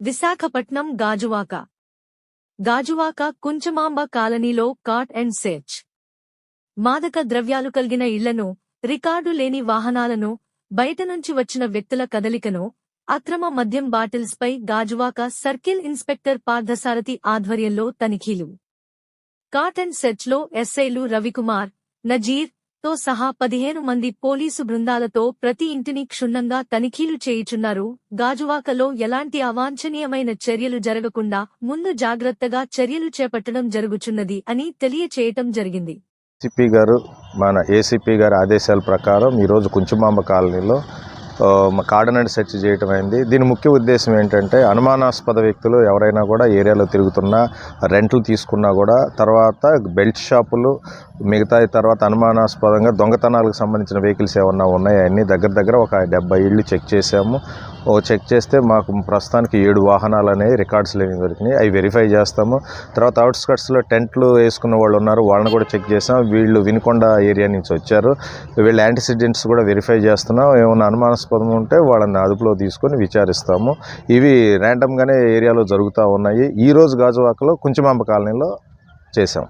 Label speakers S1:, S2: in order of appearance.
S1: విశాఖపట్నం గాజువాక. గాజువాక కుంచమాంబ కాలనీలో cot and search. మాదక ద్రవ్యాలు కలిగిన ఇళ్ళను రికార్డు లేని వాహనాలను బయట నుంచి వచ్చిన వ్యక్తుల కదలికను అక్రమ మద్యం బాటిల్స్పై గాజువాక సర్కిల్ ఇన్స్పెక్టర్ పార్థసారథి ఆధ్వర్యంలో తనిఖీలు. కాట్ అండ్ సెర్చ్లో ఎస్ఐలు రవికుమార్ నజీర్ తో సహా పదిహేను మంది పోలీసు బృందాలతో ప్రతి ఇంటిని క్షుణ్ణంగా తనిఖీలు చేయుచున్నారు. గాజువాకలో ఎలాంటి అవాంఛనీయమైన చర్యలు జరగకుండా ముందు జాగ్రత్తగా చర్యలు చేపట్టడం జరుగుచున్నది అని తెలియచేయటం జరిగింది.
S2: సిపి గారు మన ఏసీపీ గారి ఆదేశాల ప్రకారం ఈరోజు కుంచుమాంబ కాలనీలో కార్డనెట్ సెర్చ్ చేయటం అయింది. దీని ముఖ్య ఉద్దేశం ఏంటంటే అనుమానాస్పద వ్యక్తులు ఎవరైనా కూడా ఏరియాలో తిరుగుతున్నా రెంట్లు తీసుకున్నా కూడా తర్వాత బెల్ట్ షాపులు మిగతా తర్వాత అనుమానాస్పదంగా దొంగతనాలకు సంబంధించిన వెహికల్స్ ఏమన్నా ఉన్నాయా? అన్నీ దగ్గర దగ్గర ఒక డెబ్బై ఇళ్ళు చెక్ చేసాము ఓ చెక్ చేస్తే మాకు ప్రస్తుతానికి ఏడు వాహనాలు అనేవి రికార్డ్స్ లేని దొరికినాయి. అవి వెరిఫై చేస్తాము. తర్వాత అవుట్స్కట్స్లో టెంట్లు వేసుకున్న వాళ్ళు ఉన్నారు. వాళ్ళని కూడా చెక్ చేసాం. వీళ్ళు వినుకొండ ఏరియా నుంచి వచ్చారు. వీళ్ళ యాంటిసిడెంట్స్ కూడా వెరిఫై చేస్తున్నాం. ఏమైనా అనుమానాస్పదం ఉంటే వాళ్ళని అదుపులో తీసుకొని విచారిస్తాము. ఇవి ర్యాండమ్గానే ఏరియాలో జరుగుతూ ఉన్నాయి. ఈరోజు గాజువాకలో కుంచమాంబ కాలనీలో చేసాం